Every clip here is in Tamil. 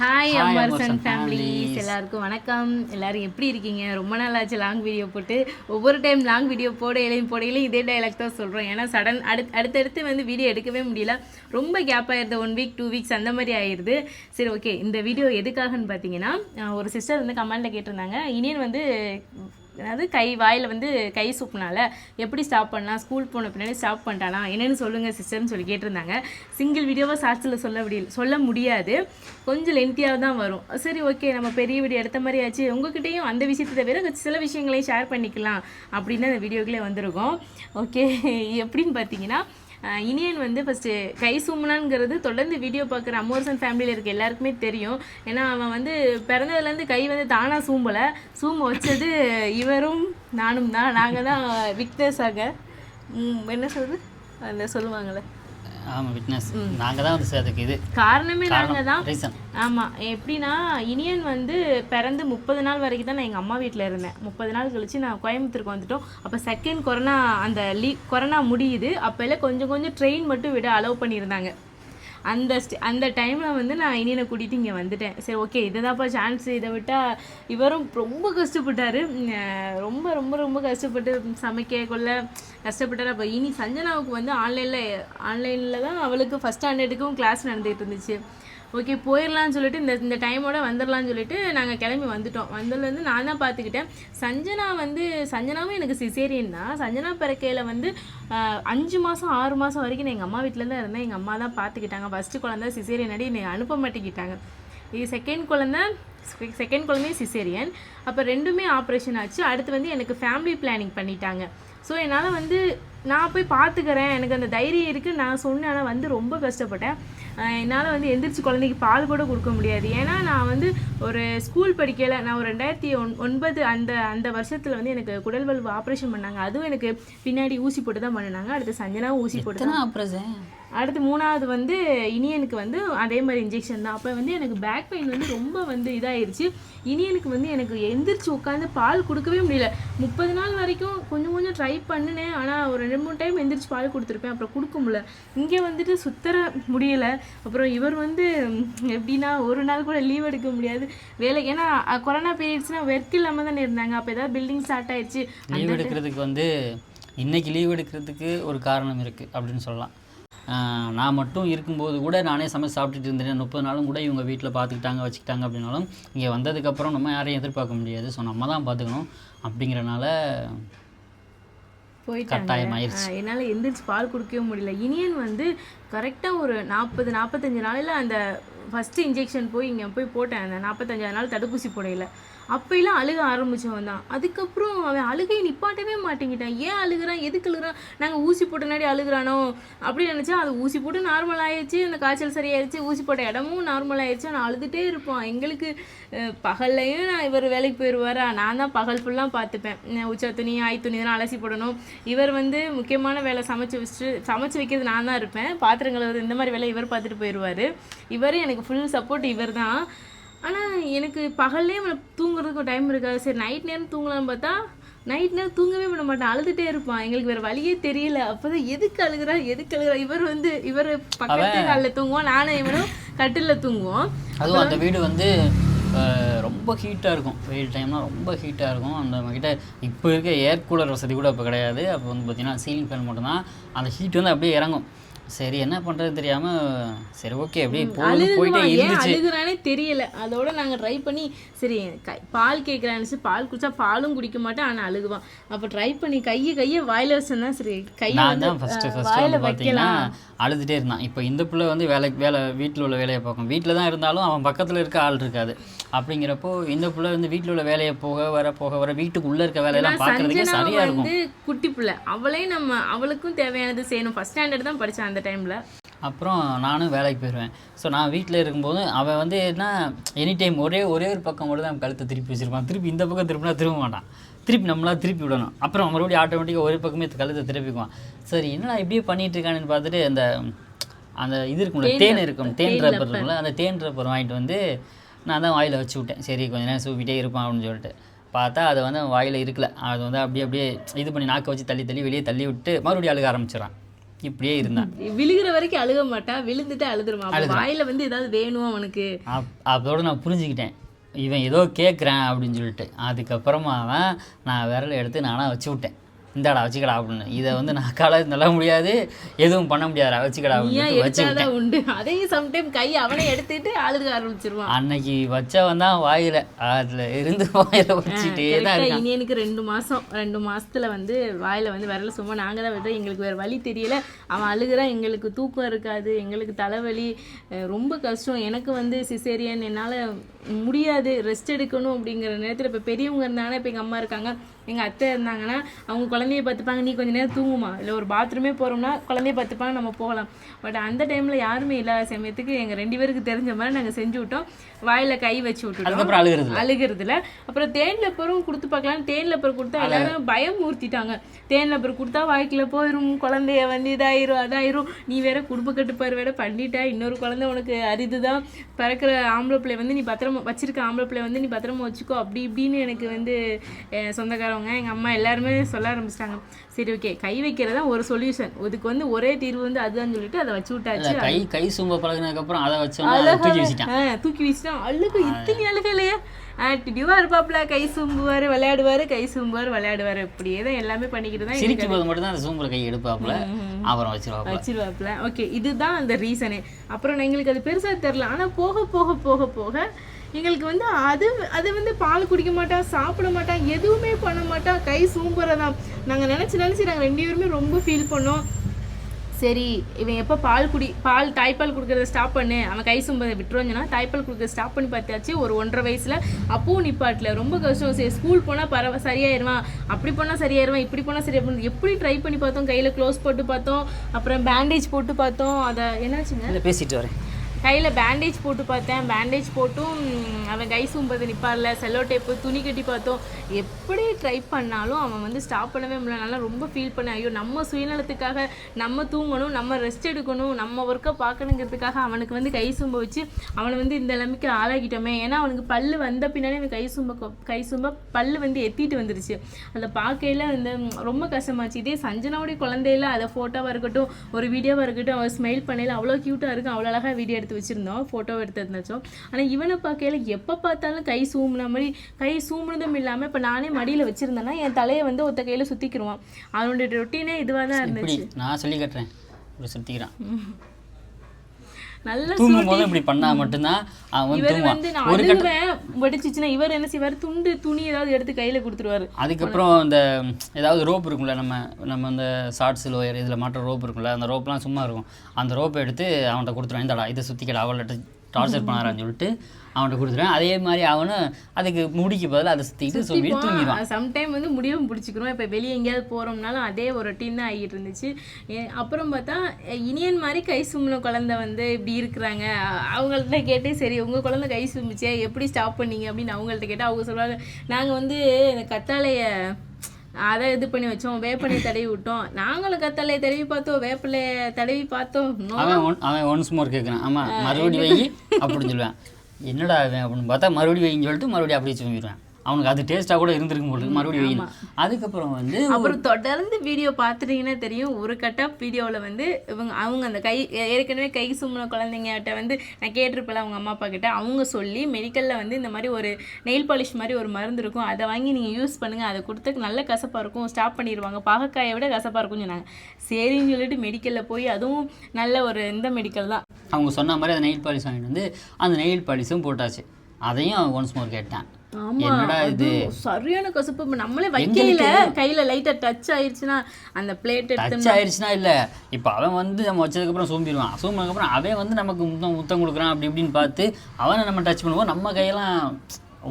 Hi Amarsan families. எல்லாருக்கும் வணக்கம். எல்லாரும் எப்படி இருக்கீங்க? ரொம்ப நாள் ஆச்சு லாங் வீடியோ போட்டு. ஒவ்வொரு டைம் லாங் வீடியோ போட இலையும் போடையிலும் இதே டைலாக் தான் சொல்கிறோம் ஏன்னா சடன் அடுத்து அடுத்தடுத்து வந்து வீடியோ எடுக்கவே முடியல. ரொம்ப கேப் ஆயிருது. ஒன் வீக் டூ வீக்ஸ் அந்த மாதிரி ஆயிடுது சரி ஓகே இந்த வீடியோ எதுக்காகன்னு பார்த்தீங்கன்னா ஒரு சிஸ்டர் வந்து கமெண்ட்டில் கேட்டிருந்தாங்க. இனியன் வந்து அதாவது கை வாயில் வந்து கை சூப்புனால எப்படி ஸ்டாப் பண்ணலாம் ஸ்கூல் போன பின்னாடி ஸ்டாப் பண்ணிட்டானா என்னென்னு சொல்லுங்கள் சிஸ்டர்னு சொல்லி கேட்டிருந்தாங்க. சிங்கிள் வீடியோவாக ஷார்ட்ஸில் சொல்ல முடியல சொல்ல முடியாது. கொஞ்சம் லென்த்தியாக தான் வரும். சரி ஓகே நம்ம பெரிய வீடியோ எடுத்த மாதிரி ஆச்சு. உங்ககிட்டையும் அந்த விஷயத்தை தவிர சில விஷயங்களையும் ஷேர் பண்ணிக்கலாம் அப்படின்னு அந்த வீடியோக்களே வந்திருக்கோம். ஓகே எப்படின்னு பார்த்தீங்கன்னா இனியன் வந்து ஃபஸ்ட்டு கை சூமனாங்கிறது தொடர்ந்து வீடியோ பார்க்குற அமோர்சன் ஃபேமிலியில் இருக்க எல்லாருக்குமே தெரியும். ஏன்னா அவன் வந்து பிறந்ததுலேருந்து கை வந்து தானாக சூம்பலை. சூம்ப வச்சது இவரும் நானும் தான். நாங்கள் தான் விக்டர்ஸாக என்ன சொல்கிறது அந்த சொல்லுவாங்களே ஆமாம் விட்னஸ் நாங்கள் தான் வந்து அதுக்கு இது காரணமே நாங்கள் தான். ரீசன் ஆமாம் எப்படின்னா இனியன் வந்து பிறந்து முப்பது நாள் வரைக்கும் தான் நான் எங்கள் அம்மா வீட்டில் இருந்தேன். முப்பது நாள் கழிச்சு நான் கோயம்புத்தூருக்கு வந்துட்டோம். அப்போ செகண்ட் கொரோனா அந்த லீ கொரோனா முடியுது. அப்போல்லாம் கொஞ்சம் கொஞ்சம் ட்ரெயின் மட்டும் விட அலோவ் பண்ணியிருந்தாங்க. அந்த ஸ்ட- அந்த டைமில் வந்து நான் இனியனை கூட்டிகிட்டு இங்கே வந்துட்டேன். சரி ஓகே இதுதான்ப்பா சான்ஸ் இதை விட்டால் இவரும் ரொம்ப கஷ்டப்பட்டார். ரொம்ப ரொம்ப ரொம்ப கஷ்டப்பட்டு சமைக்க கொள்ள கஷ்டப்பட்டார். அப்போ இனி சஞ்சனாவுக்கு வந்து ஆன்லைனில் ஆன்லைனில் தான் அவளுக்கு ஃபஸ்ட் ஸ்டாண்டர்டுக்கும் கிளாஸ் நடந்துகிட்டு இருந்துச்சு. ஓகே போயிடலாம்னு சொல்லிட்டு இந்த இந்த டைமோட வந்துடலாம்னு சொல்லிட்டு நாங்கள் கிளம்பி வந்துட்டோம். வந்ததுலேருந்து நான் தான் பார்த்துக்கிட்டேன். சஞ்சனா வந்து சஞ்சனாவும் எனக்கு சிசேரியன் தான். சஞ்சனா பிறக்கையில் வந்து அஞ்சு மாதம் ஆறு மாதம் வரைக்கும் நான் எங்கள் அம்மா வீட்டில் தான் இருந்தேன். எங்கள் அம்மா தான் பார்த்துக்கிட்டாங்க. ஃபஸ்ட்டு குழந்த சிசேரியன் அடி என்னை அனுப்ப மாட்டேங்கிட்டாங்க. இது செகண்ட் குழந்த செகண்ட் குழந்தையும் சிசேரியன் அப்போ ரெண்டுமே ஆப்ரேஷன் ஆச்சு. அடுத்து வந்து எனக்கு ஃபேமிலி பிளானிங் பண்ணிட்டாங்க. ஸோ என்னால் வந்து நான் போய் பார்த்துக்கிறேன் எனக்கு அந்த தைரியம் இருக்குது நான் சொன்னேன். ஆனால் வந்து ரொம்ப கஷ்டப்பட்டேன். என்னால் வந்து எந்திரிச்சு குழந்தைக்கு பால் கூட கொடுக்க முடியாது. ஏன்னா நான் வந்து ஒரு ஸ்கூல் படிக்கல நான் ஒரு ரெண்டாயிரத்தி ஒன் ஒன்பது அந்த அந்த வருஷத்தில் வந்து எனக்கு குடல் வல்வு ஆப்ரேஷன் பண்ணாங்க. அதுவும் எனக்கு பின்னாடி ஊசி போட்டு தான் பண்ணினாங்க. அடுத்து சஞ்சனாவும் ஊசி போட்டு தான் ஆப்ரேஷன் அடுத்து மூணாவது வந்து இனியனுக்கு வந்து அதே மாதிரி இன்ஜெக்ஷன் தான். அப்போ வந்து எனக்கு பேக் பெயின் வந்து ரொம்ப வந்து இதாயிருச்சு. இனியனுக்கு வந்து எனக்கு எந்திரிச்சு உட்காந்து பால் கொடுக்கவே முடியல. முப்பது நாள் வரைக்கும் கொஞ்சம் கொஞ்சம் ட்ரை பண்ணினேன். ஆனால் ஒரு ரெண்டு மூணு டைம் எந்திரிச்சு பால் கொடுத்துருப்பேன். அப்புறம் கொடுக்க முடியல. இங்கே வந்துட்டு சுத்தர முடியல. அப்புறம் இவர் வந்து எப்படின்னா ஒரு நாள் கூட லீவ் எடுக்க முடியாது. வேலை ஏன்னா கொரோனா பீரியட்ஸ்னால் ஒர்க் இல்லாமல் தானே இருந்தாங்க. அப்போ ஏதாவது பில்டிங் ஸ்டார்ட் ஆயிடுச்சு லீவ் எடுக்கிறதுக்கு வந்து இன்னைக்கு லீவ் எடுக்கிறதுக்கு ஒரு காரணம் இருக்குது அப்படின்னு சொல்லலாம். நான் மட்டும் இருக்கும்போது கூட நானே சமைச்சு சாப்பிட்டுட்டு இருந்தேன் முப்பது நாளும் கூட இவங்க வீட்டில் பார்த்துக்கிட்டாங்க வச்சுக்கிட்டாங்க அப்படின்னாலும் இங்கே வந்ததுக்கப்புறம் நம்ம யாரையும் எதிர்பார்க்க முடியாது. ஸோ நம்ம தான் பார்த்துக்கணும் அப்படிங்கிறனால போயிட்டாங்க. என்னால எந்திரிச்சு பால் குடிக்கவே முடியல. இனியன் வந்து கரெக்டாக ஒரு நாற்பது நாற்பத்தஞ்சு நாளில் அந்த ஃபஸ்ட்டு இன்ஜெக்ஷன் போய் இங்கே போய் போட்டேன். அந்த நாற்பத்தஞ்சாவது நாள் தடுப்பூசி போடையில அப்போயெல்லாம் அழுக ஆரம்பித்தவன் தான். அதுக்கப்புறம் அவன் அழுகையை நிப்பாட்டவே மாட்டேங்கிட்டான். ஏன் அழுகுறான்? எதுக்கு அழுகுறான்? நாங்கள் ஊசி போட்டனாடி அழுகுறானோ? அப்படின்னு நினச்சா அது ஊசி போட்டு நார்மல் ஆயிடுச்சு. அந்த காய்ச்சல் சரியாயிடுச்சு. ஊசி போட்ட இடமும் நார்மல் ஆயிடுச்சு. நான் அழுதுகிட்டே இருப்பான். எங்களுக்கு பகல்லையும் நான் இவர் வேலைக்கு போயிடுவாரா நான் தான் பகல் ஃபுல்லாக பார்த்துப்பேன். உச்சா உச்ச துணி ஆய் துணி இதெல்லாம் அலசி போடணும். இவர் வந்து முக்கியமான வேலை சமைச்சு வச்சுட்டு சமைச்சு வைக்கிறது நான் தான் இருப்பேன். பாத்திரம் கழுவுறது இந்த மாதிரி வேலை இவர் பார்த்துட்டு போயிடுவார் இவர் எனக்கு ஃபுல் சப்போர்ட் இவர் தான் ஆனால் எனக்கு பகல்லே தூங்குறதுக்கு டைம் இருக்காது. சரி நைட் நேரம் தூங்கலாம்னு பார்த்தா நைட் நேரம் தூங்கவே விட மாட்டான். அழுதுகிட்டே இருப்பான். எங்களுக்கு வேறு வழியே தெரியல. அப்போதான் எதுக்கு அழுகுறா? எதுக்கு அழுகுறா? இவர் வந்து இவர் பக்கத்து காலில் தூங்குவோம் நானும் இவனும் கட்டிலில் தூங்குவோம். அதுவும் அந்த வீடு வந்து ரொம்ப ஹீட்டாக இருக்கும். வெயில் டைம்லாம் ரொம்ப ஹீட்டாக இருக்கும். அந்த நம்மக்கிட்ட இப்போ இருக்க ஏர் கூலர் வசதி கூட இப்போ கிடையாது. அப்போ வந்து பார்த்திங்கன்னா சீலிங் ஃபேன் மட்டும்தான். அந்த ஹீட் வந்து அப்படியே இறங்கும். சரி என்ன பண்ணுறது தெரியாமல் சரி ஓகே அப்படியே போயிட்டே இருந்துச்சு அழுகுறானே தெரியல. அதோட நாங்க ட்ரை பண்ணி சரி பால் கேட்குறான்னு பால் குடிச்சா பாலும் குடிக்க மாட்டேன் ஆனா அழுகுவான். அப்ப ட்ரை பண்ணி கையை கையை வாயில வச்சேன்னா சரி கையை நான் தான் ஃபஸ்ட்டு அஹ், ஃபஸ்ட்டு வந்து பார்த்தீங்கன்னா அழுதுகிட்டே இருந்தான். இப்போ இந்த பிள்ளை வந்து வேலை வேலை வீட்டில் உள்ள வேலையை பார்க்கும். வீட்டில் தான் இருந்தாலும் அவன் பக்கத்தில் இருக்க ஆள் இருக்காது. அப்படிங்கிறப்போ இந்த பிள்ளை வந்து வீட்டில் உள்ள வேலையை போக வர போக வர வீட்டுக்கு உள்ளே இருக்க வேலையெல்லாம் பார்க்கறதுக்கே சரியாக இருக்கும். வந்து குட்டி பிள்ளை. அவளே நம்ம அவளுக்கும் தேவையானது செய்யணும். ஃபர்ஸ்ட் ஸ்டாண்டர்ட் தான் படிச்சான் அந்த டைம்ல அப்புறம் நானும் வேலைக்கு போயிடுவேன் ஸோ நான் வீட்டில் இருக்கும்போது அவன் வந்து என்ன எனி டைம் ஒரே ஒரே ஒரு பக்கம் மட்டும் தான் கழுத்தை திருப்பி வச்சிருப்பான். திருப்பி இந்த பக்கம் திருப்பினா திரும்ப மாட்டான். திருப்பி நம்மளா திருப்பி விடணும். அப்புறம் மறுபடியும் ஆட்டோமேட்டிக்காக ஒரு பக்கமே கழுத்தை திருப்பிக்குவான். சரி என்னடா இப்படியே பண்ணிட்டு இருக்கானுன்னு பார்த்துட்டு அந்த அந்த இது இருக்கும்ல தேன் இருக்கும் தேன் ரப்பர் இருக்கும்ல அந்த தேன் ரப்பர் வாங்கிட்டு வந்து நான் தான் வாயில் வச்சு விட்டேன். சரி கொஞ்ச நேரம் சூப்பிட்டே இருப்பான் அப்படின்னு சொல்லிட்டு. பார்த்தா அது வந்து அவன் வாயில் இருக்கல. அது வந்து அப்படியே அப்படியே இது பண்ணி நாக்கை வச்சு தள்ளி தள்ளி வெளியே தள்ளி விட்டு மறுபடியும் அழுக ஆரம்பிச்சிடறான். இப்படியே இருந்தான். விழுகிற வரைக்கும் அழுக மாட்டா விழுந்துட்டு அழுதுருமா வாயில வந்து ஏதாவது வேணும் அவனுக்கு? அதோட நான் புரிஞ்சுக்கிட்டேன். இவன் ஏதோ கேட்குறான் அப்படின்னு சொல்லிட்டு. அதுக்கப்புறமா தான் நான் விரலை எடுத்து நானாக வச்சு விட்டேன். இந்தாடா வச்சுக்கடா அப்படின்னு. இதை வந்து நான் காலை நல்ல முடியாது எதுவும் பண்ண முடியாதுடா வச்சுக்கடா அப்படின்னு உண்டு. அதையும் சம்டைம் கை அவனை எடுத்துட்டு அழுக ஆரம்பிச்சிருவான். அன்னைக்கு வச்சவன் தான் வாயில அதுல இருந்து வாயில வச்சுட்டே தான் இருக்கான். இனியனுக்கு ரெண்டு மாசம் ரெண்டு மாசத்துல வந்து வாயில வந்து விரல சும்மா நாங்க தான் விடுறோம். எங்களுக்கு வேற வழி தெரியல. அவன் அழுகுறான் எங்களுக்கு தூக்கம் இருக்காது எங்களுக்கு தலைவலி ரொம்ப கஷ்டம். எனக்கு வந்து சிசேரியன் என்னால முடியாது ரெஸ்ட் எடுக்கணும் அப்படிங்கிற நேரத்துல இப்ப பெரியவங்க இருந்தாங்கன்னா இப்ப எங்க அம்மா இருக்காங்க. எங்க அத்தை இருந்தாங்கன்னா அவங்க குழந்தைய பார்த்துப்பாங்க நீ கொஞ்ச நேரம் தூங்குமா இல்லை ஒரு பாத்ரூமே போறோம்னா குழந்தைய பார்த்துப்பாங்க நம்ம போகலாம். பட் அந்த டைம்ல யாருமே இல்லாத சமயத்துக்கு எங்க ரெண்டு பேருக்கு தெரிஞ்ச மாதிரி நாங்க செஞ்சு விட்டோம். வாயில கை வச்சு விட்டுட்டோம். அழுகிறது அழுகிறதுல அப்புறம் தேன் லப்பரும் கொடுத்து பார்க்கலாம். தேன் லப்பர் கொடுத்தா எல்லாரும் பயம் ஊர்த்திட்டாங்க தேன் லப்பர் கொடுத்தா வாய்க்குள்ள போயிரும். குழந்தைய வந்து இதாயிரும் அதாயிரும். நீ வேற குடும்ப கட்டுப்பாடு வேற பண்ணிட்ட. இன்னொரு குழந்தை உனக்கு அரிதுதான். பிறக்கிற ஆம்பளை பிள்ளை வந்து நீ பத்திரமா வச்சிருக்க ஆம்பளை பிள்ளை வந்து நீ பத்திரமா வச்சுக்கோ. அப்படி இப்படின்னு எனக்கு வந்து அஹ், சொந்தக்காரவங்க எங்க அம்மா எல்லாருமே சொல்ல ஆரம்பிச்சிட்டாங்க. சரி ஓகே கை வைக்கிறதா ஒரு சொல்யூஷன் இதுக்கு வந்து ஒரே தீர்வு வந்து அதுதான் சொல்லிட்டு அதை வச்சு விட்டாச்சு. கை கை சும்ப பழகினதுக்கப்புறம் அதை அதை தூக்கி வச்சுட்டான். தூக்கி வீசிட்டான் அழுகு இத்தனை அழுகலையே ஆக்டிடிவா இருப்பாப்ல கை சும்புவாரு விளையாடுவாரு கை சும்புவாரு விளையாடுவாரு. இப்படியே தான் எல்லாமே பண்ணிக்கிட்டு தான் சிரிக்கும் போது மட்டும் தான் அந்த சூம்புல கை எடுப்பாப்புல. அப்புறம் வச்சிருவாப்புல. வச்சிருவாப்ல ஓகே இதுதான் அந்த ரீசனே அப்புறம் எங்களுக்கு அது பெருசா தெரியல ஆனா போக போக போக போக எங்களுக்கு வந்து அது அது வந்து பால் குடிக்க மாட்டான் சாப்பிட மாட்டான் எதுவுமே பண்ண மாட்டான் கை சூம்புறதான் நாங்கள் நினச்சி நினச்சி நாங்கள் ரெண்டு பேருமே ரொம்ப ஃபீல் பண்ணோம். சரி இவன் எப்போ பால் குடி பால் தாய்ப்பால் கொடுக்குறத ஸ்டாப் பண்ணு. அவன் கை சும்பதை விட்டுருவாங்கன்னா தாய்ப்பால் கொடுக்குறத ஸ்டாப் பண்ணி பார்த்தாச்சு. ஒரு ஒன்றரை வயசில் அப்பவும் நிப்பாட்டில். ரொம்ப கஷ்டம். சரி ஸ்கூல் போனால் பரவ சரியாயிருவான். அப்படி போனால் சரியாயிருவான் இப்படி போனால் சரியாயிருவான் எப்படி ட்ரை பண்ணி பார்த்தோம்? கையில் க்ளோஸ் போட்டு பார்த்தோம். அப்புறம் பேண்டேஜ் போட்டு பார்த்தோம். அதை என்னாச்சுங்க? பேசிட்டு வரேன். கையில் பேண்டேஜ் போட்டு பார்த்தேன். பேண்டேஜ் போட்டும் அவன் கை சும்பது நிற்பார்ல செல்லோ டேப்பு துணி கட்டி பார்த்தோம். எப்படி ட்ரை பண்ணாலும் அவன் வந்து ஸ்டாப் பண்ணவே முடியல. நல்லா ரொம்ப ஃபீல் பண்ணேன். ஐயோ நம்ம சுயநலத்துக்காக நம்ம தூங்கணும் நம்ம ரெஸ்ட் எடுக்கணும் நம்ம ஒர்க்கை பார்க்கணுங்கிறதுக்காக அவனுக்கு வந்து கை சும்ப வச்சு அவனை வந்து இந்த நிலைமைக்கு ஆளாகிட்டோமே ஏன்னா அவனுக்கு பல்லு வந்த பின்னாடி அவன் கை சும்ப கை சும்ப பல்லு வந்து எத்திட்டு வந்துருச்சு. அதை பார்க்கையில வந்து ரொம்ப கஷ்டமாச்சு. இதே சஞ்சனாவுடைய குழந்தையில அதை ஃபோட்டோவாக இருக்கட்டும் ஒரு வீடியோவாக இருக்கட்டும் அவன் ஸ்மைல் பண்ணையில் அவ்வளோ க்யூட்டாக இருக்கும் அவ்வளோ அழகாக வீடியோ எடுத்து வச்சிருந்தோம் ஃபோட்டோ எடுத்து இருந்துச்சோம் ஆனால் இவனை பார்க்கையில எப்போ பார்த்தாலும் கை சூமுன மாதிரி கை சூமுனதும் இல்லாமல் இப்போ நானே மடியில் வச்சிருந்தேன்னா என் தலையை வந்து ஒத்த கையில் சுற்றிக்கிருவான் அவனுடைய ரொட்டீனே இதுவாக தான் இருந்துச்சு. நான் சொல்லி கட்டுறேன். சுத்திக்கிறான். நல்ல தூங்கும் போது இப்படி பண்ணா மட்டும்தான் அவன் வந்து இவர் தூங்குவான். வந்து நான் அழுவேன் வெடிச்சிச்சுன்னா இவர் என்ன செய்வார்? துண்டு துணி ஏதாவது எடுத்து கையில் கொடுத்துருவாரு. அதுக்கப்புறம் இந்த ம், ஏதாவது ரோப் இருக்கும்ல நம்ம நம்ம இந்த ஷார்ட்ஸ் லோயர் இதில் மாட்டுற ரோப் இருக்கும்ல அந்த ரோப்லாம் சும்மா இருக்கும். அந்த ரோப்பை எடுத்து அவன்கிட்ட கொடுத்துருவேன் இந்தடா இதை சுற்றிக்கடா அவள்கிட்ட டார்ச்சர் பண்ணாரான்னு சொல்லிட்டு அவன்கிட்ட கொடுத்துருவேன் அதே மாதிரி அவனும் அதுக்கு முடிக்கு பதிலா அதை சுற்றிட்டு சொல்லி தூங்கிடுவான். சம்டைம் வந்து முடிவும் பிடிச்சிக்கிறோம். இப்போ வெளியே எங்கேயாவது போகிறோம்னாலும் அதே ஒரு ரொட்டீன் தான் ஆகிட்டு இருந்துச்சு. அப்புறம் பார்த்தா இனியன் மாதிரி கை சும்பின குழந்தை வந்து இப்படி இருக்கிறாங்க. அவங்கள்ட்ட கேட்டு சரி உங்கள் குழந்தை கை சும்பிச்சே எப்படி ஸ்டாப் பண்ணீங்க அப்படின்னு அவங்கள்ட்ட கேட்டால் அவங்க சொல்லுவாங்க நாங்கள் வந்து இந்த கத்தாழைய அதை இது பண்ணி வச்சோம். வேப்பலையை தடவி விட்டோம். நாங்களும் கத்தாழையை தடவி பார்த்தோம். வேப்பிலையை தடவி பார்த்தோம். அவன் அவன் ஒன்ஸ் மோர் கேட்குறான் ஆமாம் மறுபடி வை அப்படின்னு சொல்லுவேன். என்னடா அப்படின்னு பார்த்தா மறுபடியும் வைங்க சொல்லிட்டு மறுபடியும் அப்படியே தூங்கிடுவேன். அவனுக்கு அது டேஸ்ட்டாக கூட இருந்திருக்கும் இருக்கு, மறுபடியும் வைக்கணும் அதுக்கப்புறம் வந்து அப்புறம் தொடர்ந்து வீடியோ பார்த்துட்டீங்கன்னா தெரியும் ஒரு கட்டாப் வீடியோவில் வந்து இவங்க அவங்க அந்த கை ஏற்கனவே கை சும்மின குழந்தைங்ககிட்ட வந்து நான் கேட்டிருப்பேன் அவங்க அம்மா அப்பா கிட்ட அவங்க சொல்லி மெடிக்கலில் வந்து இந்த மாதிரி ஒரு நெயில் பாலிஷ் மாதிரி ஒரு மருந்து இருக்கும் அதை வாங்கி நீங்கள் யூஸ் பண்ணுங்கள் அதை கொடுத்து நல்ல கசப்பாக இருக்கும் ஸ்டாப் பண்ணிடுவாங்க. பாகக்காயை விட கசப்பாக இருக்கும்னு சொன்னாங்க. சரின்னு சொல்லிட்டு மெடிக்கலில் போய் அதுவும் நல்ல ஒரு இந்த மெடிக்கல் தான். அவங்க சொன்ன மாதிரி அந்த நெயில் பாலிஷ் வாங்கிட்டு வந்து அந்த நெயில் பாலிஷும் போட்டாச்சு. அதையும் ஒன்ஸ் மோர் கேட்டான். என்னடா இது? சரியான கசப்பு. நம்மளே வைக்கையில கையில லைட்டா டச் ஆயிடுச்சுன்னா அந்த பிளேட் டச் ஆயிடுச்சுன்னா இல்லை. இப்போ அவன் வந்து நம்ம வச்சதுக்கப்புறம் சூம்பிடுவான். சூம்பினதுக்கப்புறம் அவன் வந்து நமக்கு முத்தம் முத்தம் கொடுக்குறான் அப்படி இப்படின்னு பார்த்து அவனை நம்ம டச் பண்ணுவோம். நம்ம கையெல்லாம்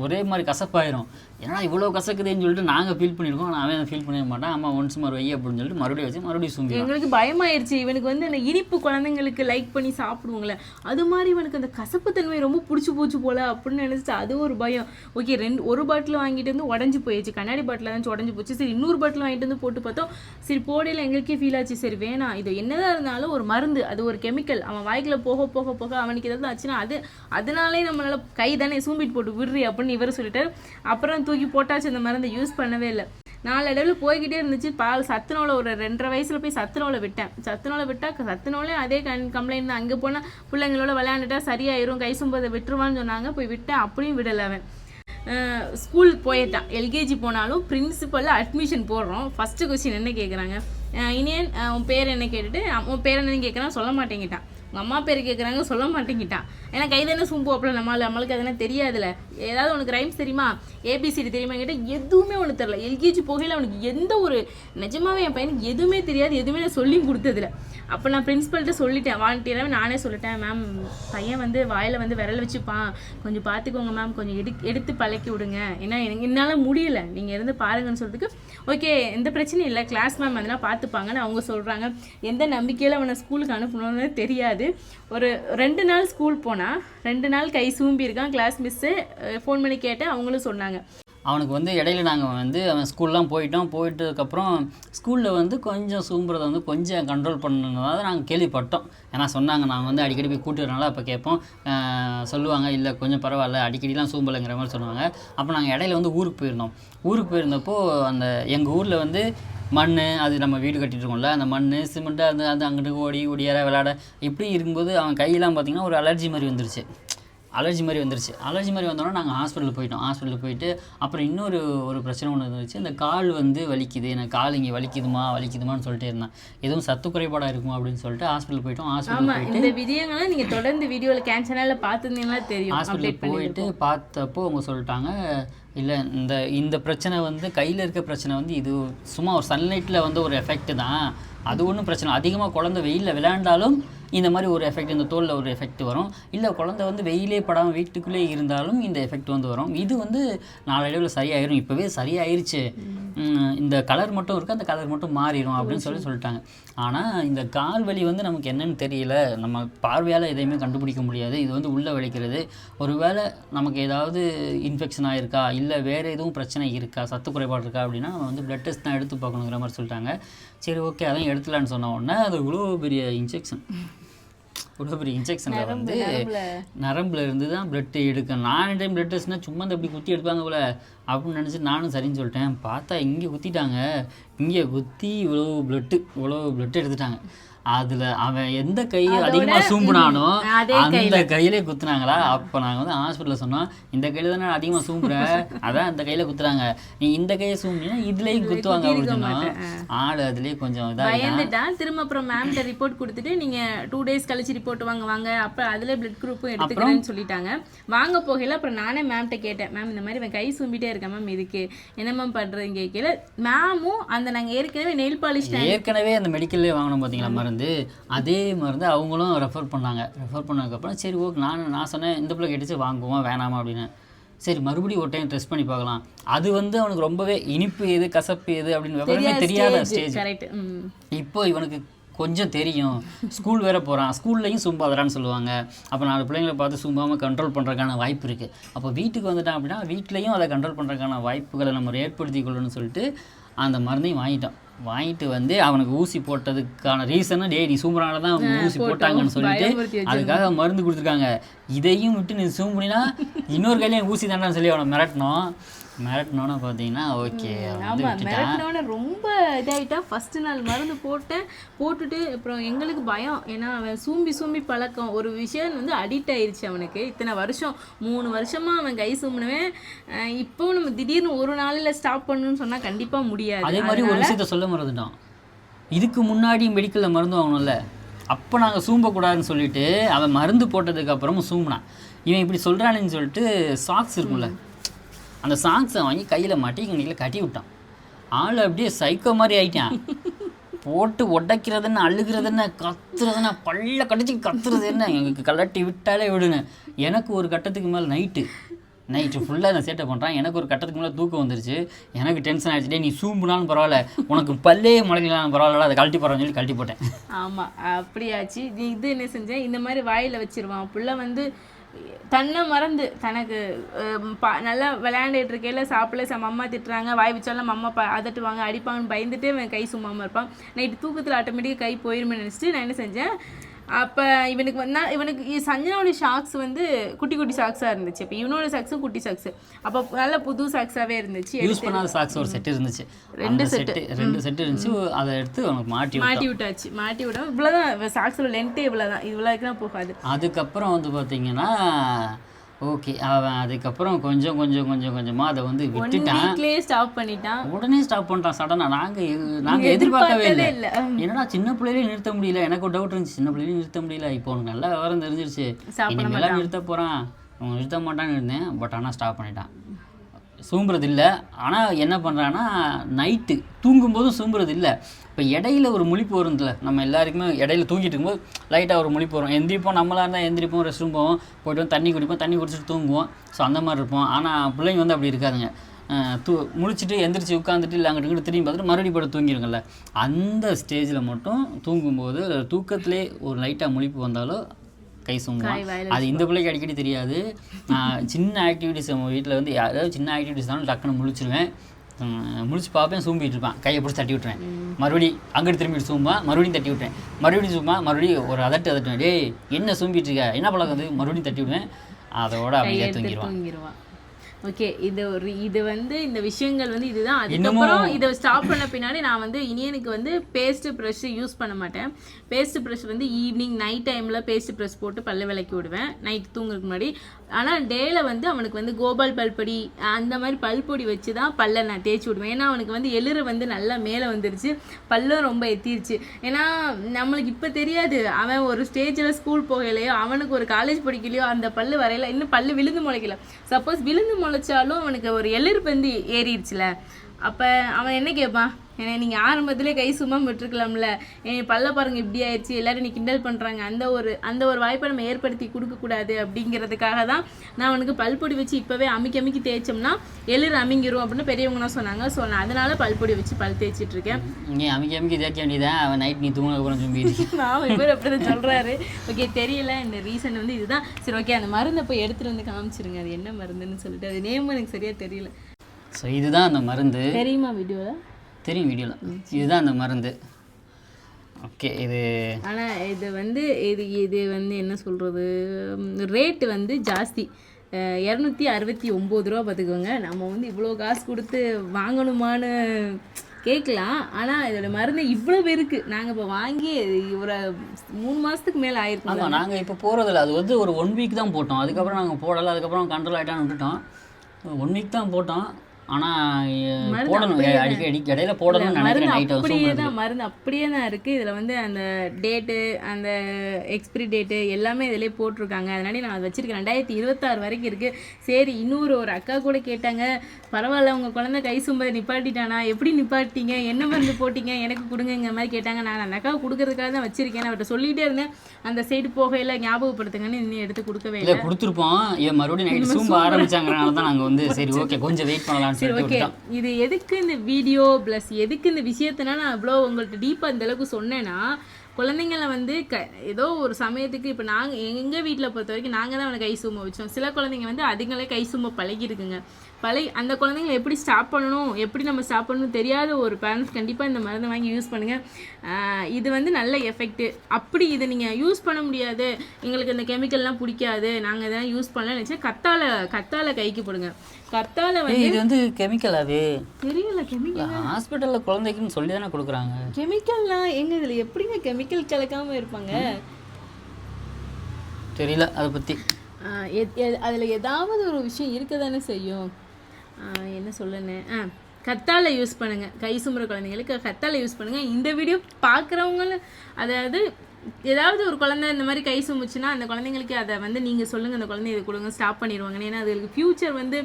ஒரே மாதிரி கசப்பாயிரும். ஏன்னா இவ்வளோ கசக்குதுன்னு சொல்லிட்டு நாங்கள் ஃபீல் பண்ணியிருக்கோம். ஆனால் அவன் ஃபீல் பண்ணிட மாட்டான். அம்மா ஒன்ஸ் மறு வை அப்படின்னு சொல்லிட்டு மறுபடியும் வச்சு மறுபடியும் சூம்பிடுவான் எங்களுக்கு பயமாயிருச்சு. இவனுக்கு வந்து அந்த இனிப்பு குழந்தைங்களுக்கு லைக் பண்ணி சாப்பிடுவோங்களே அது மாதிரி இவனுக்கு அந்த கசப்பு தன்மை ரொம்ப பிடிச்சி போச்சு போல அப்படின்னு நினச்சிட்டு அது ஒரு பயம். ஓகே ரெண்டு ஒரு பாட்டில் வாங்கிட்டு வந்து உடஞ்சி போயிடுச்சு கண்ணாடி பாட்டில் தான் உடஞ்சி போச்சு. சரி இன்னொரு பாட்டில் வாங்கிட்டு வந்து போட்டு பார்த்தோம். சரி போடையில் எங்களுக்கே ஃபீல் ஆச்சு. சரி வேணாம். இது என்னதான் இருந்தாலும் ஒரு மருந்து. அது ஒரு கெமிக்கல் அவன் வாய்க்குள்ள போக போக போக அவனுக்கு ஏதாவது ஆச்சுன்னா அது அதனாலே நம்மளால கை தானே சூம்பிட்டு போட்டு விடுறி அப்படின்னு இவர் சொல்லிட்டாரு. அப்புறம் தூக்கி போட்டாச்சு அந்த மருந்து யூஸ் பண்ணவே இல்லை. நாளடைவில் போய்கிட்டே இருந்துச்சு. பால் சத்துணவில் ஒரு ரெண்டரை வயசில் போய் சத்துணவில் விட்டேன். சத்துணவுல விட்டால் சத்துணவுலே அதே கண் கம்ப்ளைண்ட் தான். அங்கே போனால் பிள்ளைங்களோட விளையாண்டுட்டா சரியாயிரும் கை சும்பதை விட்டுருவான்னு சொன்னாங்க. போய் விட்டேன் அப்படியும் விடலை அவன். ஸ்கூல் போயிட்டான். எல்கேஜி போனாலும் பிரின்சிபலில் அட்மிஷன் போடுறோம். ஃபஸ்ட்டு கொஸ்டின் என்ன கேட்குறாங்க இனியன் உன் பேர் என்ன கேட்டுட்டு உன் பேர் என்னன்னு கேட்குறான் சொல்ல மாட்டேங்கிட்டான். உங்கள் அம்மா பேர் கேட்குறாங்க சொல்ல மாட்டேங்கிட்டான். ஏன்னா கை தானே சும்பு அப்பல நம்மளால் நம்மளுக்கு அதெல்லாம் தெரியாதுல்ல. ஏதாவது உனக்கு ரைம்ஸ் தெரியுமா? ஏபிசிடி தெரியுமா கேட்டால் எதுவுமே உனக்கு தெரில எல்கேஜி போகையில் அவனுக்கு எந்த ஒரு நிஜமாவே என் பையனுக்கு எதுவுமே தெரியாது எதுவுமே நான் சொல்லி கொடுத்ததில்ல. அப்போ நான் பிரின்ஸிபல்கிட்ட சொல்லிட்டேன். வாலண்டியராகவே நானே சொல்லிட்டேன் மேம் பையன் வந்து வாயில் வந்து விரல் வச்சுப்பான். கொஞ்சம் பார்த்துக்கோங்க மேம் கொஞ்சம் எடு எடுத்து பழக்கி விடுங்க. ஏன்னா எனக்கு என்னால் முடியலை. நீங்கள் இருந்து பாருங்கன்னு சொல்கிறதுக்கு ஓகே எந்த பிரச்சனையும் இல்லை. கிளாஸ் மேம் அதெல்லாம் பார்த்துப்பாங்கன்னு அவங்க சொல்கிறாங்க எந்த நம்பிக்கையில் அவனை ஸ்கூலுக்கு அனுப்பணும்னு தெரியாது. ஒரு ரெண்டு நாள் ஸ்கூல் போனால் ரெண்டு நாள் கை சூம்பி இருக்கான். கிளாஸ் மிஸ்ஸு ஃபோன் பண்ணி கேட்டேன். அவங்களும் சொன்னாங்க. அவனுக்கு வந்து இடையில நாங்கள் வந்து அவன் ஸ்கூல்லாம் போயிட்டோம். போயிட்டதுக்கப்புறம் ஸ்கூலில் வந்து கொஞ்சம் சூம்புறதை வந்து கொஞ்சம் கண்ட்ரோல் பண்ணதாக நாங்கள் கேள்விப்பட்டோம். ஏன்னா சொன்னாங்க நாங்கள் வந்து அடிக்கடி போய் கூட்டி அப்போ கேட்போம். சொல்லுவாங்க இல்லை கொஞ்சம் பரவாயில்ல அடிக்கடிலாம் சூம்பலைங்கிற மாதிரி சொல்லுவாங்க அப்போ நாங்கள் இடையில வந்து ஊருக்கு போயிருந்தோம். ஊருக்கு போயிருந்தப்போ அந்த எங்கள் ஊரில் வந்து மண் அது நம்ம வீடு கட்டிட்டு இருக்கோம்ல அந்த மண் சிமெண்ட்டு அது அது அங்கிட்டு ஓடி ஓடியார விளாட இப்படி இருக்கும்போது அவன் கையெல்லாம் பார்த்திங்கன்னா ஒரு அலர்ஜி மாதிரி வந்துருச்சு. அலர்ஜி மாதிரி வந்துருச்சு. அலர்ஜி மாதிரி வந்தோடனே நாங்கள் ஹாஸ்பிட்டல் போயிட்டோம். ஹாஸ்பிட்டல் போயிட்டு அப்புறம் இன்னொரு ஒரு பிரச்சனை ஒன்று இருந்துச்சு. இந்த கால் வந்து வலிக்குது. எனக்கு கால் இங்கே வலிக்குதுமா வலிக்குதுமான்னு சொல்லிட்டே இருந்தேன். எதுவும் சத்து குறைபாடாக இருக்குமா அப்படின்னு சொல்லிட்டு ஹாஸ்பிட்டல் போயிட்டோம். ஹாஸ்பிட்டல் இந்த விஜயங்களை நீங்க தொடர்ந்து வீடியோல கேன்சனால பார்த்துருந்தீங்கன்னா தெரியும். ஹாஸ்பிட்டல் அப்டேட் பண்ணி போயிட்டு பார்த்தப்போ அவங்க சொல்லிட்டாங்க இல்லை இந்த இந்த பிரச்சனை வந்து கையில் இருக்க பிரச்சனை வந்து இது சும்மா ஒரு சன்லைட்டில் வந்து ஒரு எஃபெக்ட் தான். அது ஒன்றும் பிரச்சனை அதிகமாக குழந்தை வெயிலில் விளையாண்டாலும் இந்த மாதிரி ஒரு எஃபெக்ட் இந்த தோலில் ஒரு எஃபெக்ட் வரும். இல்லை குழந்தை வந்து வெயிலே படாமல் வீட்டுக்குள்ளே இருந்தாலும் இந்த எஃபெக்ட் வந்து வரும். இது வந்து நாளடைவில் சரியாயிரும். இப்போவே சரியாயிருச்சு. இந்த கலர் மட்டும் இருக்குது அந்த கலர் மட்டும் மாறிடும் அப்படின்னு சொல்லி சொல்லிட்டாங்க. ஆனால் இந்த கால் வலி வந்து நமக்கு என்னன்னு தெரியல. நம்ம பார்வையால் எதையுமே கண்டுபிடிக்க முடியாது. இது வந்து உள்ளே வலிக்கிறது. ஒருவேளை நமக்கு ஏதாவது இன்ஃபெக்ஷன் ஆகிருக்கா இல்லை வேறு எதுவும் பிரச்சனை இருக்கா? சத்து குறைபாடு இருக்கா? அப்படின்னா நம்ம வந்து பிளட் டெஸ்ட் தான் எடுத்து பார்க்கணுங்கிற மாதிரி சொல்லிட்டாங்க. சரி ஓகே அதான் எடுத்துலான்னு சொன்ன உடனே அது இவ்வளோ பெரிய இன்ஜெக்ஷன் பெரிய இன்ஜெக்ஷனில் வந்து நரம்புல. இருந்து தான் பிளட் எடுக்கணும். நான் டைம் பிளட் டெஸ்ட்னா சும்மா இந்த இப்படி குத்தி எடுப்பாங்க போல. அப்படின்னு நினச்சி நானும் சரின்னு சொல்லிட்டேன். பார்த்தா இங்கே குத்திட்டாங்க. இங்கே குத்தி இவ்வளோ பிளட்டு இவ்வளோ பிளட் எடுத்துட்டாங்க. அதில் அவன் எந்த கை அதிகமாக சூம்புனானோ அந்த கையிலே. குத்துனாங்களா? அப்போ நாங்கள் வந்து ஹாஸ்பிட்டலில் சொன்னோம் இந்த கையில் தானே அதிகமாக சூம்புற? அதான் இந்த கையில் குத்துறாங்க. நீ இந்த கையை சூம்பினா இதுலேயும் குத்துவாங்க அப்படின்னு ஆள் அதுலேயே கொஞ்சம் பயந்துட்டான். திரும்ப அப்புறம் மேம்கிட்ட ரிப்போர்ட் கொடுத்துட்டு நீங்க டூ டேஸ் கழிச்சு ரிப்போர்ட் வாங்க வாங்க. அப்ப அதுல பிளட் குரூப்பும் எடுத்துக்கிறேன்னு சொல்லிட்டாங்க. வாங்க போகையில அப்புறம் நானே மேம்கிட்ட கேட்டேன். மேம் இந்த மாதிரி இவன் கை சும்பிட்டே இருக்கேன் மேம் இதுக்கு. என்ன மேம் பண்றதுன்னு கேட்கல. மேமும் அந்த நாங்க ஏற்கனவே நெயில் பாலிஷ் ஏற்கனவே அந்த மெடிக்கல்லே வாங்கினோம் பார்த்தீங்களா மருந்து? அதே மருந்து அவங்களும் ரெஃபர் பண்ணாங்க. ரெஃபர் பண்ணதுக்கப்புறம் சரி ஓகே நான் நான் சொன்னேன் இந்த பிள்ளை கேட்டுச்சு வாங்குவோம் வேணாமா அப்படின்னு. சரி மறுபடியும் ஒரு டைம் டெஸ்ட் பண்ணி பார்க்கலாம். அது வந்து அவனுக்கு ரொம்பவே இனிப்பு எது கசப்பு எது அப்படின்னு விவரமே தெரியாத ஸ்டேஜ் இப்போ இவனுக்கு கொஞ்சம் தெரியும். ஸ்கூல் வேற போகிறான் ஸ்கூல்லையும் சும்பாதரான்னு சொல்லுவாங்க. அப்போ நாலு பிள்ளைங்களை பார்த்து சும்பாமல் கண்ட்ரோல் பண்ணுறதுக்கான வாய்ப்பு இருக்குது அப்போ வீட்டுக்கு வந்துட்டான் அப்படின்னா வீட்லேயும் அதை கண்ட்ரோல் பண்ணுறதுக்கான வாய்ப்புகளை நம்ம ஏற்படுத்தி கொள்ளணும்னு சொல்லிட்டு அந்த மருந்தையும் வாங்கிட்டோம் வாங்கிட்டு வந்து அவனுக்கு ஊசி போட்டதுக்கான ரீசனும் டேய் நீ சூம்புறாங்க தான் ஊசி போட்டாங்கன்னு சொல்லிட்டு அதுக்காக மருந்து கொடுத்துருக்காங்க. இதையும் விட்டு நீ சூம்புனா இன்னொரு கையிலையும் ஊசி தானே சொல்லி அவனை மிரட்டினோம். மிரட்டினோன்னு பார்த்தீங்கன்னா ஓகே வந்து ஆமா விட்டுட்டான் மிரட்டினோட ரொம்ப இதாயிட்டா ஃபர்ஸ்ட் நாள் மருந்து போட்டேன் போட்டுட்டு அப்புறம் எங்களுக்கு பயம். ஏன்னா அவன் சூம்பி சூம்பி பழக்கம். ஒரு விஷயம் வந்து அடிக்ட் ஆயிருச்சு அவனுக்கு. இத்தனை வருஷம் மூணு வருஷமா அவன் கை சூம்பினவன். இப்போ நம்ம திடீர்னு ஒரு நாளில் ஸ்டாப் பண்ணணும்னு சொன்னா கண்டிப்பா முடியாது. அதே மாதிரி ஒரு விஷயத்த சொல்ல மறந்துட்டோம். இதுக்கு முன்னாடி மெடிக்கலில் மருந்து வாங்கணும்ல. அப்போ நாங்கள் சூம்பக்கூடாதுன்னு சொல்லிட்டு அவன் மருந்து போட்டதுக்கு அப்புறமும் சூம்பினான். இவன் இப்படி சொல்கிறானேன்னு சொல்லிட்டு சாக்ஸ் இருக்கும்ல. அந்த சாங்ஸை வாங்கி கையில் மாட்டி கண்ணியில் கட்டி விட்டான். ஆள் அப்படியே சைக்கோ மாதிரி ஆயிட்டான். போட்டு உடைக்கிறதுன்னு அழுகிறதுன்னு கத்துறதுன்னா பள்ள பல்ல கடிச்சு கத்துறது என்ன? எங்களுக்கு கலட்டி விட்டாலே விடுங்க. எனக்கு ஒரு கட்டத்துக்கு மேலே நைட்டு நைட்டு ஃபுல்லாக நான் சேட்டை பண்ணுறான் எனக்கு ஒரு கட்டத்துக்கு மேலே தூக்கம் வந்துருச்சு. எனக்கு டென்ஷன் ஆகிடுச்சு நீ சூம்புனாலும் பரவாயில்ல. உனக்கு பல்லே முளைக்கலாம் பரவாயில்ல அதை கழட்டி போகிறேன்னு சொல்லி கழட்டி போட்டேன். ஆமாம் அப்படியாச்சு. நீ இது என்ன செஞ்சேன் இந்த மாதிரி வாயில் வச்சிருவான். புள்ள வந்து தன்னை மறந்து தனக்கு பா- நல்லா விளையாண்டுட்டு இருக்கையில சாப்பிடல சம்மா அம்மா திட்டுறாங்க வாய் வச்சாலும் அம்மா பா அதட்டுவாங்க அடிப்பாங்கன்னு பயந்துட்டு அவன் கை சும்மாமல் இருப்பான். நைட்டு தூக்கத்தில் ஆட்டோமேட்டிக்காக கை போயிருமே நினச்சிட்டு நான் என்ன செஞ்சேன்? அப்போ இவனுக்கு வந்தா இவனுக்கு சஞ்சனாவுடைய ஷாக்ஸ் வந்து குட்டி குட்டி ஷாக்ஸாக இருந்துச்சு. இப்போ இவனோட ஷாக்ஸும் குட்டி ஷாக்ஸ் அப்போ நல்ல புது ஷாக்ஸாகவே இருந்துச்சு. யூஸ் பண்ணாத சாக்ஸ் ஒரு செட் இருந்துச்சு. ரெண்டு செட்டு ரெண்டு செட்டு இருந்துச்சு. அதை எடுத்து அவனுக்கு மாட்டி மாட்டி விட்டாச்சு. மாட்டி விட இவ்வளோதான் ஷாக்ஸோட லென்த்தே இவ்வளோக்கு தான் போகாது. அதுக்கப்புறம் வந்து பார்த்தீங்கன்னா ஓகே அவன் அதுக்கப்புறம் கொஞ்சம் கொஞ்சம் கொஞ்சம் கொஞ்சமாக அதை வந்து விட்டுட்டான். ஸ்டாப் பண்ணிட்டான். உடனே ஸ்டாப் பண்ணிட்டான் சடனாக நாங்கள் நாங்கள் எதிர்பார்க்கவே இல்லை. என்னடா சின்ன பிள்ளையிலே நிறுத்த முடியல. எனக்கு ஒரு டவுட் இருந்துச்சு. சின்ன பிள்ளையிலே நிறுத்த முடியல. இப்போ உனக்கு நல்லா விவரம் தெரிஞ்சிருச்சு. இனிமேலாம் நிறுத்த போகிறான் அவன் நிறுத்த மாட்டான்னு இருந்தேன். பட் ஆனால் ஸ்டாப் பண்ணிட்டான். சூம்புறது இல்லை ஆனால் என்ன பண்ணுறான்னா நைட்டு தூங்கும்போதும் சூம்புறது இல்லை இப்போ இடையில ஒரு முழிப்பு வரும்ல நம்ம எல்லாருக்குமே இடையில தூங்கிட்டு இருக்கும்போது லைட்டாக ஒரு முழிப்பு வரும். எந்திரிப்போம் நம்மளாக இருந்தால் எந்திரிப்போம் ரெஸ்ட் ரூம் போவோம். போய்ட்டு வந்து தண்ணி குடிப்போம் தண்ணி குடிச்சிட்டு தூங்குவோம். ஸோ அந்த மாதிரி இருப்போம். ஆனால் பிள்ளைங்க வந்து அப்படி இருக்காதுங்க. தூ முழிச்சிட்டு எந்திரிச்சு உட்காந்துட்டு இல்லை அங்கிட்டு திரும்பி பார்த்துட்டு மறுபடியும் படம் தூங்கிடுங்கல்ல அந்த ஸ்டேஜில் மட்டும் தூங்கும்போது தூக்கத்திலே ஒரு லைட்டாக முழிப்பு வந்தாலும் கை சும்முவான் அது இந்த பிள்ளைக்கு அடிக்கடி தெரியாது. நான் சின்ன ஆக்டிவிட்டிஸ் நம்ம வீட்டில் வந்து யாராவது சின்ன ஆக்டிவிட்டிஸ் தானே டக்குன்னு முழிச்சிருவேன். முழிச்சு பார்ப்பேன் சூம்பிட்டு இருப்பான். கையை பிடிச்சி தட்டி விட்டுருவேன். மறுபடி அங்கிட்டு திரும்பி சூம்பா மறுபடியும் தட்டி விட்டுறேன் மறுபடியும் சூம்பா மறுபடியும் ஒரு அதட்டு அதட்டுவேன். டேய் என்ன சூம்பிட்டு இருக்க? என்ன பழக்கம் அது? மறுபடியும் தட்டி விடுவேன். அதோட அப்படியே தூங்கிடுவான் ஓகே இது ஒரு இது வந்து இந்த விஷயங்கள் வந்து இதுதான். அதுக்கப்புறம் இதை ஸ்டாப் பண்ண பின்னாடி நான் வந்து இனியனுக்கு வந்து பேஸ்ட் ப்ரஷ் யூஸ் பண்ண மாட்டேன். பேஸ்ட் ப்ரஷ் வந்து ஈவினிங் நைட் டைமில் பேஸ்ட் ப்ரஷ் போட்டு பல்ல விளக்கி விடுவேன். நைட் தூங்குறதுக்கு முன்னாடி. ஆனால் டேல வந்து அவனுக்கு வந்து கோபால் பல்பொடி அந்த மாதிரி பல்பொடி வச்சு தான் பல்ல நான் தேய்ச்சி விடுவேன். ஏன்னா அவனுக்கு வந்து எளிறு வந்து நல்லா மேலே வந்துருச்சு. பல்லும் ரொம்ப எத்திருச்சு. ஏன்னா நம்மளுக்கு இப்போ தெரியாது. அவன் ஒரு ஸ்டேஜில் ஸ்கூல் போகலையோ அவனுக்கு ஒரு காலேஜ் படிக்கலையோ அந்த பல்லு வரையில. இன்னும் பல்லு விழுந்து முளைக்கல. சப்போஸ் விழுந்து முளைச்சாலும் அவனுக்கு ஒரு எளிர் பந்தி ஏறிடுச்சுல அப்போ அவன் என்ன கேட்பான் ஏன்னா நீங்கள் ஆரம்பத்திலே கை சும்மா விட்டுருக்கலாம்ல. என் பல்ல பாருங்க இப்படி ஆயிடுச்சு. எல்லாரும் நீ கிண்டல் பண்ணுறாங்க அந்த ஒரு அந்த ஒரு வாய்ப்பை நம்ம ஏற்படுத்தி கொடுக்கக்கூடாது அப்படிங்கிறதுக்காக தான் நான் அவனுக்கு பல்பொடி வச்சு இப்போவே அமுக்கி அமுக்கி தேய்ச்சோம்னா எளிர் அமிங்கிரும் அப்படின்னு பெரியவங்கலாம் சொன்னாங்க. ஸோ நான் அதனால பல்பொடி வச்சு பல் தேய்ச்சிட்டு இருக்கேன். நீ அமைக்க அமைக்க தேய்க்க வேண்டியதான் அவன் நைட் நீ தூங்க அப்புறம் சும்பிட்டு நான் இவர் அப்படிதான் சொல்றாரு. ஓகே தெரியல. இந்த ரீசன் வந்து இதுதான். சரி ஓகே அந்த மருந்தை போய் எடுத்துட்டு வந்து காமிச்சிருங்க. அது என்ன மருந்துன்னு சொல்லிட்டு. அது நேம் எனக்கு சரியா தெரியல. ஸோ இதுதான் அந்த மருந்து. தெரியுமா வீடியோல தெரியும் வீடியோவில் இதுதான் அந்த மருந்து. ஓகே இது ஆனா இது வந்து இது இது வந்து என்ன சொல்றது? ரேட்டு வந்து ஜாஸ்தி. இரநூத்தி அறுபத்தி ஒம்பது ரூபா பார்த்துக்கோங்க. நம்ம வந்து இவ்வளோ காசு கொடுத்து வாங்கணுமான்னு கேட்கலாம். ஆனால் இதோட மருந்து இவ்வளோ இருக்கு. நாங்கள் இப்போ வாங்கி ஒரு மூணு மாதத்துக்கு மேலே ஆயிருக்கும் ஆமாம் நாங்கள் இப்போ போகிறதில்ல அது வந்து ஒரு ஒன் வீக் தான் போட்டோம். அதுக்கப்புறம் நாங்கள் போடலை. அதுக்கப்புறம் கண்ட்ரோல் ஆகிட்டான்னு விட்டுட்டோம். ஒன் வீக் தான் போட்டோம். ஆனால் போடணும். அடிக்க அடிக்க இடையில போடணும்னு நினைக்கிறேன் நைட் அப்படியே தான் மருந்து அப்படியே தான் இருக்குது இதில் வந்து அந்த டேட்டு அந்த எக்ஸ்பிரி டேட்டு எல்லாமே இதிலே போட்டிருக்காங்க. அதனால நான் அதை வச்சிருக்கேன். ரெண்டாயிரத்தி இருபத்தாறு வரைக்கும் இருக்குது சரி இன்னொரு ஒரு அக்கா கூட கேட்டாங்க பரவாயில்ல உங்கள் குழந்தை கை சும்பதை நிப்பாட்டிட்டானா? எப்படி நிப்பாட்டிங்க? என்ன மருந்து போட்டீங்க? எனக்கு கொடுங்கங்கிற மாதிரி கேட்டாங்க. நான் அந்த அக்காவை கொடுக்கறதுக்காக தான் வச்சிருக்கேன். நான் அவர்கிட்ட சொல்லிகிட்டே இருந்தேன். அந்த சைடு போகையில் ஞாபகப்படுத்துங்கன்னு இன்னும் எடுத்து கொடுக்கவே இல்லை கொடுத்துருப்போம். ஏன் மறுபடியும் நைட் சூம்ப ஆரம்பிச்சாங்கனால தான் நாங்கள் வந்து சரி ஓகே கொஞ்சம் வெயிட் பண்ணலாம்னு சரி ஓகே இது எதுக்கு இந்த வீடியோ ப்ளஸ் எதுக்கு இந்த விஷயத்தினா நான் இவ்வளோ உங்கள்கிட்ட டீப்பாக இந்த அளவுக்கு சொன்னேன்னா குழந்தைங்கள வந்து க ஏதோ ஒரு சமயத்துக்கு இப்போ நாங்கள் எங்கள் வீட்டில் பொறுத்த வரைக்கும் நாங்கள் தான் அவனை கை சும்மா வச்சோம். சில குழந்தைங்க வந்து அதுங்களே கை சும்மா பழகிருக்குங்க. பழகி அந்த குழந்தைங்களை எப்படி ஸ்டாப் பண்ணணும் எப்படி நம்ம ஸ்டாப் பண்ணணும் தெரியாத ஒரு பேரண்ட்ஸ் கண்டிப்பாக இந்த மருந்தை வாங்கி யூஸ் பண்ணுங்கள் இது வந்து நல்ல எஃபெக்ட்டு அப்படி இதை நீங்கள் யூஸ் பண்ண முடியாது. எங்களுக்கு இந்த கெமிக்கல்லாம் பிடிக்காது. நாங்கள் இதெல்லாம் யூஸ் பண்ணலன்னு நினச்சா கத்தாழை கத்தாழை கைக்கு போடுங்க. கத்தாழை வந்து இது வந்து கெமிக்கல் அது. தெரியல கெமிக்கல் ஹாஸ்பிட்டலில் குழந்தைக்குன்னு சொல்லி தானே கொடுக்குறாங்க கெமிக்கல்லாம் எங்க இதுல எப்படிங்க கெமிக்கல் கலக்காம இருப்பாங்க? தெரியல அதை பற்றி அதுல ஏதாவது ஒரு விஷயம் இருக்க தானே செய்யும். என்ன சொல்லணும் ஆ கத்தாழை யூஸ் பண்ணுங்கள் கை சுமர குழந்தைங்களுக்கு கத்தாழை யூஸ் பண்ணுங்கள் இந்த வீடியோ பார்க்குறவங்களும் அதாவது ஏதாவது ஒரு குழந்தை இந்த மாதிரி கை சுமுச்சுன்னா அந்த குழந்தைங்களுக்கு அதை வந்து நீங்க சொல்லுங்க அந்த குழந்தை இதை கொடுங்க ஸ்டாப் பண்ணிடுவாங்க ஏன்னா அதுக்கு ஃபியூச்சர் வந்து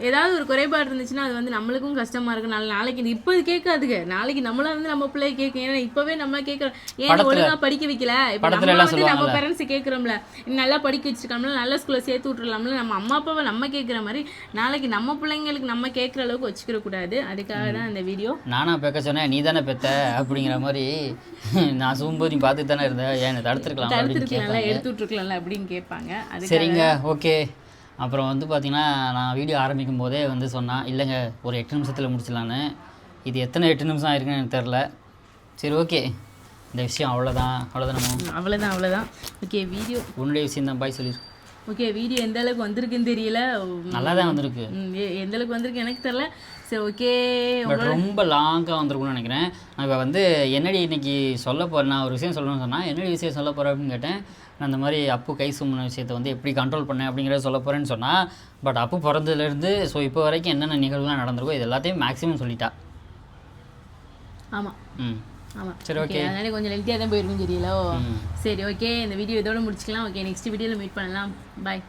ஏதாவது ஒரு குறைபாடு இருந்துச்சுன்னா அது வந்து நம்மளுக்கும் கஷ்டமா இருக்கு. நாளை நாளைக்கு இது இப்போ கேட்காதுங்க. நாளைக்கு நம்மளா வந்து நம்ம பிள்ளைய கேட்கும் ஏன்னா இப்பவே நம்ம கேட்கறோம் ஏன் படத்துல- ஒழுங்கா படிக்க வைக்கல? இப்போ நம்ம வந்து நம்ம. பேரண்ட்ஸ் கேட்குறோம்ல. நல்லா படிக்க வச்சிருக்கோம்ல நல்ல ஸ்கூல்ல சேர்த்து விட்டுறலாம்ல நம்ம அம்மா அப்பாவை நம்ம கேட்குற மாதிரி நாளைக்கு நம்ம பிள்ளைங்களுக்கு நம்ம கேட்குற அளவுக்கு வச்சுக்கிற கூடாது அதுக்காக தான் இந்த வீடியோ நானா பெக்க சொன்னேன் நீ தானே பெத்த அப்படிங்கிற மாதிரி நான் சூம்போது நீ பார்த்துட்டு தானே இருந்த ஏன் தடுத்துருக்கலாம் தடுத்துருக்கலாம்ல எடுத்து அப்படின்னு கேட்பாங்க. அது சரிங்க ஓகே. அப்புறம் வந்து பார்த்தீங்கன்னா நான் வீடியோ ஆரம்பிக்கும் போதே வந்து சொன்னான் இல்லைங்க ஒரு எட்டு நிமிஷத்தில் முடிச்சிடலான்னு. இது எத்தனை எட்டு நிமிஷம் ஆயிருக்குன்னு எனக்கு தெரில சரி ஓகே. இந்த விஷயம் அவ்வளோதான் அவ்வளோதான் நம்ம அவ்வளோதான் அவ்வளோதான் ஓகே வீடியோ உன்னுடைய விஷயம் தான் பாய் சொல்லிடு ஓகே வீடியோ எந்த அளவுக்கு வந்திருக்குன்னு தெரியல. நல்லா தான் வந்திருக்கு எந்த அளவுக்கு வந்திருக்கு எனக்கு தெரியல. சரி ஓகே ரொம்ப லாங்காக வந்திருக்கும்னு நினைக்கிறேன். நான் இப்போ வந்து என்னடி இன்னைக்கு சொல்ல போகிறேன் நான் ஒரு விஷயம் சொல்லணும்னு சொன்னால் என்னடி விஷயம் சொல்ல போகிறேன் அப்படின்னு கேட்டேன். நான் இந்த மாதிரி அப்பு கை சும்முன விஷயத்தை வந்து எப்படி கண்ட்ரோல் பண்ணேன் அப்படிங்கிறத சொல்ல போகிறேன்னு சொன்னால் பட் அப்பு பிறந்ததுலேருந்து ஸோ இப்போ வரைக்கும் என்னென்ன நிகழ்வுலாம் நடந்திருக்கோ இது எல்லாத்தையும் மேக்ஸிமம் சொல்லிட்டா. ஆமாம் ம். ஆமாம் சரி ஓகே அதனால கொஞ்சம் லென்த்தியாக தான் போயிருக்கும் தெரியல. சரி ஓகே இந்த வீடியோ இதோட முடிச்சுக்கலாம். ஓகே நெக்ஸ்ட் வீடியோவில் மீட் பண்ணலாம். பாய்